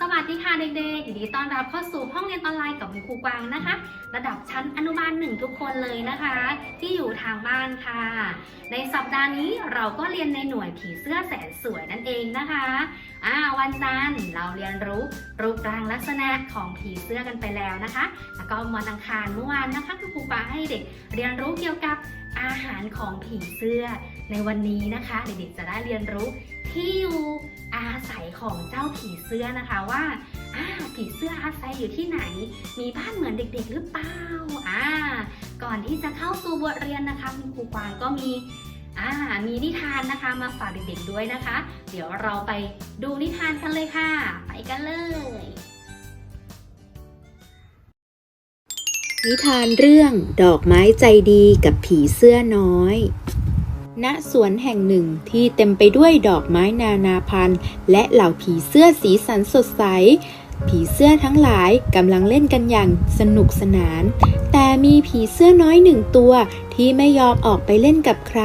สวัสดีต้อนรับเข้าสู่ห้องเรียนออนไลน์กับคุณครูกวางนะคะ ระดับชั้นอนุบาลหนึ่งทุกคนเลยนะคะ ที่อยู่ทางบ้านค่ะ ในสัปดาห์นี้เราก็เรียนในหน่วยผีเสื้อแสนสวยนั่นเองนะคะอ่าวันจันทร์เราเรียนรู้รูปร่างลักษณะของผีเสื้อกันไปแล้วนะคะ แล้วก็วันอังคารเมื่อวานนะคะคุณครูกวางให้เด็กเรียนรู้เกี่ยวกับอาหารของผีเสื้อในวันนี้นะคะ เด็กๆจะได้เรียนรู้ ที่อยู่อาศัยของเจ้าผีเสื้อนะคะว่าผีเสื้ออาศัยอยู่ที่ไหน มีบ้านเหมือนเด็ก ๆ หรือเปล่าอ่า ก่อนที่จะเข้าสู่บทเรียนนะคะคุณครูกวางก็มีอ่ามีนิทานนะคะมาฝากเด็กๆด้วยนะคะ เดี๋ยวเราไปดูนิทานกันเลยค่ะ ไปกันเลย นิทานเรื่องดอกไม้ใจดีกับผีเสื้อน้อย ณสวนแห่งหนึ่งที่เต็มไปด้วยดอกไม้นานาพันธุ์ และเหล่าผีเสื้อสีสันสดใส ผีเสื้อทั้งหลายกำลังเล่นกันอย่างสนุกสนาน แต่มีผีเสื้อน้อยหนึ่งตัวที่ไม่ยอมออกไปเล่นกับใคร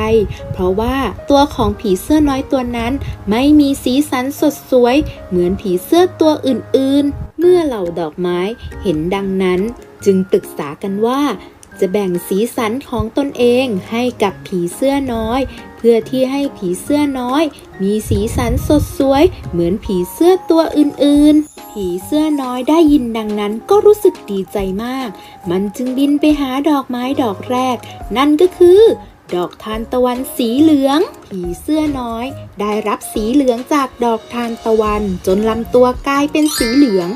เพราะว่าตัวของผีเสื้อน้อยตัวนั้น ไม่มีสีสันสดสวย เหมือนผีเสื้อตัวอื่นๆ เมื่อเหล่าดอกไม้เห็นดังนั้น จึงปรึกษากันว่า จะแบ่งสีสันของตนเองให้กับผีเสื้อน้อย เพื่อที่ให้ผีเสื้อน้อย มีสีสันสดสวย เหมือนผีเสื้อตัวอื่นๆ ผีเสื้อน้อยได้ยินดังนั้นก็รู้สึกดีใจมาก มันจึงบินไปหาดอกไม้ดอกแรก นั่นก็คือ ดอกทานตะวันสีเหลือง ผีเสื้อน้อย ได้รับสีเหลืองจากดอกทานตะวัน จนลำตัวกลายเป็นสีเหลือง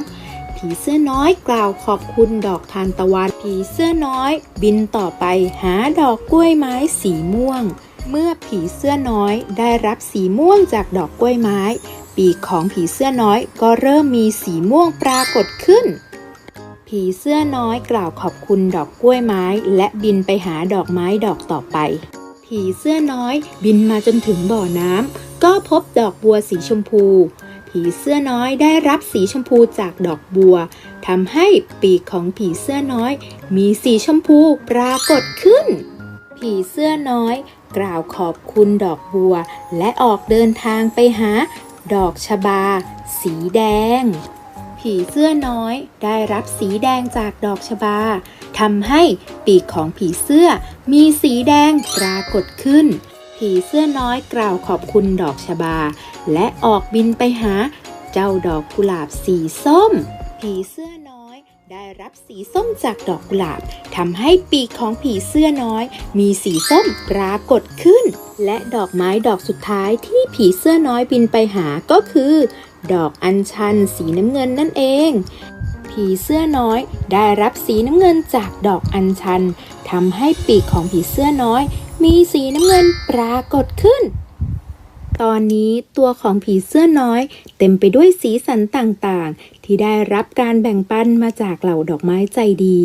ผีเสื้อน้อยกล่าวขอบคุณดอกทานตะวันผีเสื้อน้อย บินต่อไปหาดอกกล้วยไม้สีม่วง เมื่อผีเสื้อน้อยได้รับสีม่วงจากดอกกล้วยไม้ ปีกของผีเสื้อน้อยก็เริ่มมีสีม่วงปรากฏขึ้น ผีเสื้อน้อยกล่าวขอบคุณดอกกล้วยไม้ และบินไปหาดอกไม้ดอกต่อไป ผีเสื้อน้อย บินมาจนถึงบ่อน้ำก็พบดอกบัวสีชมพู ผีเสื้อน้อยได้รับสีชมพูจากดอกบัวทำให้ปีกของผีเสื้อน้อย มีสีชมพูปรากฏขึ้น ผีเสื้อน้อย กล่าวขอบคุณดอกบัว และออกเดินทางไปหา ดอกชบา สีแดง ผีเสื้อน้อยได้รับสีแดงจากดอกชบาทำให้ปีกของผีเสื้อมีสีแดงปรากฏขึ้น ผีเสื้อน้อยกล่าวขอบคุณดอกชบา และออกบินไปหาเจ้าดอกกุหลาบสีส้ม ผีเสื้อน้อยได้รับสีส้มจากดอกกุหลาบทำให้ปีกของผีเสื้อน้อย มีสีส้มปรากฏขึ้น และดอกไม้ดอกสุดท้ายที่ผีเสื้อน้อยบินไปหาก็คือ ดอกอัญชันสีน้ำเงินนั่นเอง ผีเสื้อน้อยได้รับสีน้ำเงินจากดอกอัญชัน ทำให้ปีกของผีเสื้อน้อย มีสีน้ำเงินปรากฏขึ้น ตอนนี้ตัวของผีเสื้อน้อย เต็มไปด้วยสีสันต่างๆ ที่ได้รับการแบ่งปันมาจากเหล่าดอกไม้ใจดี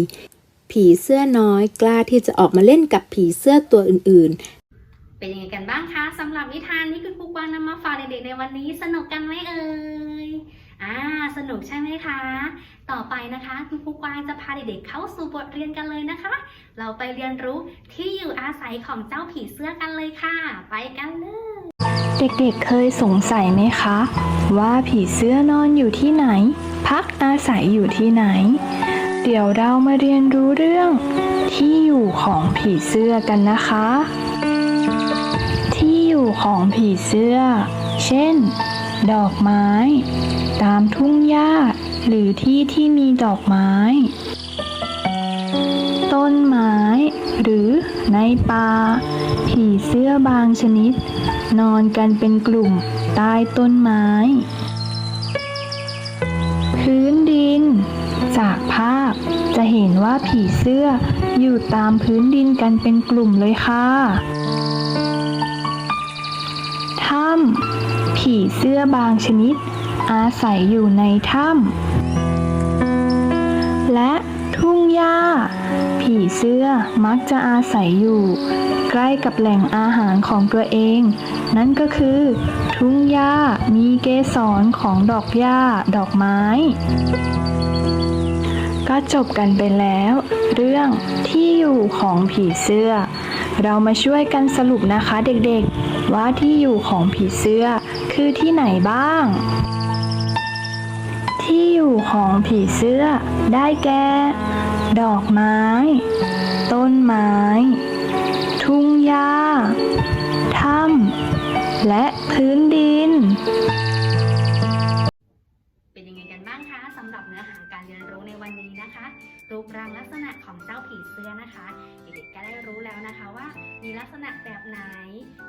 ผีเสื้อน้อยกล้าที่จะออกมาเล่นกับผีเสื้อตัวอื่น เป็นยังไงกันบ้างคะสำหรับนิทานที่คุณครูกวางนำมาฝากเด็กๆในวันนี้สนุกกันไหมเอ่ยอ่าสนุกใช่ไหมคะ ต่อไปนะคะคุณครูกวางจะพาเด็กๆเข้าสู่บทเรียนกันเลยนะคะ เราไปเรียนรู้ที่อยู่อาศัยของเจ้าผีเสื้อกันเลยค่ะ ไปกันเลย เด็กๆเคยสงสัยไหมคะ ว่าผีเสื้อนอนอยู่ที่ไหน พักอาศัยอยู่ที่ไหน เดี๋ยวเรามาเรียนรู้เรื่องที่อยู่ของผีเสื้อกันนะคะ อยู่ของผีเสื้อ เช่น ดอกไม้ ตามทุ่งหญ้า หรือที่ที่มีดอกไม้ ต้นไม้ หรือในป่า ผีเสื้อบางชนิด นอนกันเป็นกลุ่มใต้ต้นไม้ พื้นดิน จากภาพจะเห็นว่าผีเสื้ออยู่ตามพื้นดินกันเป็นกลุ่มเลยค่ะำผีเสื้อบางชนิด อาศัยอยู่ในถ้ำและทุ่งหญ้า ผีเสื้อมักจะอาศัยอยู่ ใกล้กับแหล่งอาหารของตัวเอง นั่นก็คือ ทุ่งหญ้ามีเกสรของดอกหญ้าดอกไม้ ก็จบกันไปแล้ว เรื่องที่อยู่ของผีเสื้อ เรามาช่วยกันสรุปนะคะเด็กๆ ว่าที่อยู่ของผีเสื้อคือที่ไหนบ้าง ที่อยู่ของผีเสื้อได้แก่ดอกไม้ ต้นไม้ ทุ่งหญ้าถ้ำและพื้นดินเป็นางลักษณะของเจ้าผีเสื้อนะคะ เด็กๆก็ได้รู้แล้วนะคะว่า มีลักษณะแบบไหน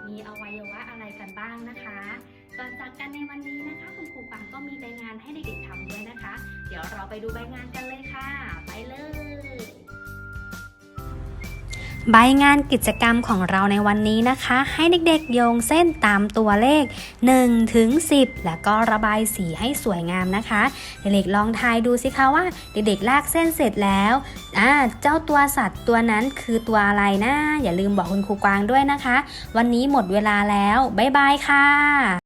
มีอวัยวะอะไรกันบ้างนะคะก่อนจากกันในวันนี้นะคะ คุณครูปังก็มีใบงานให้เด็กๆทำด้วยนะคะ เดี๋ยวเราไปดูใบงานกันเลยค่ะ ไปเลย ใบงานกิจกรรมของเราในวันนี้นะคะ ให้เด็กๆโยงเส้นตามตัวเลข1ถึง10 แล้วก็ระบายสีให้สวยงามนะคะ เด็กๆลองทายดูสิคะว่า เด็กๆลากเส้นเสร็จแล้วอ่าเจ้าตัวสัตว์ตัวนั้นคือตัวอะไรนะ อย่าลืมบอกคุณครูกวางด้วยนะคะ วันนี้หมดเวลาแล้ว บ๊ายบายค่ะ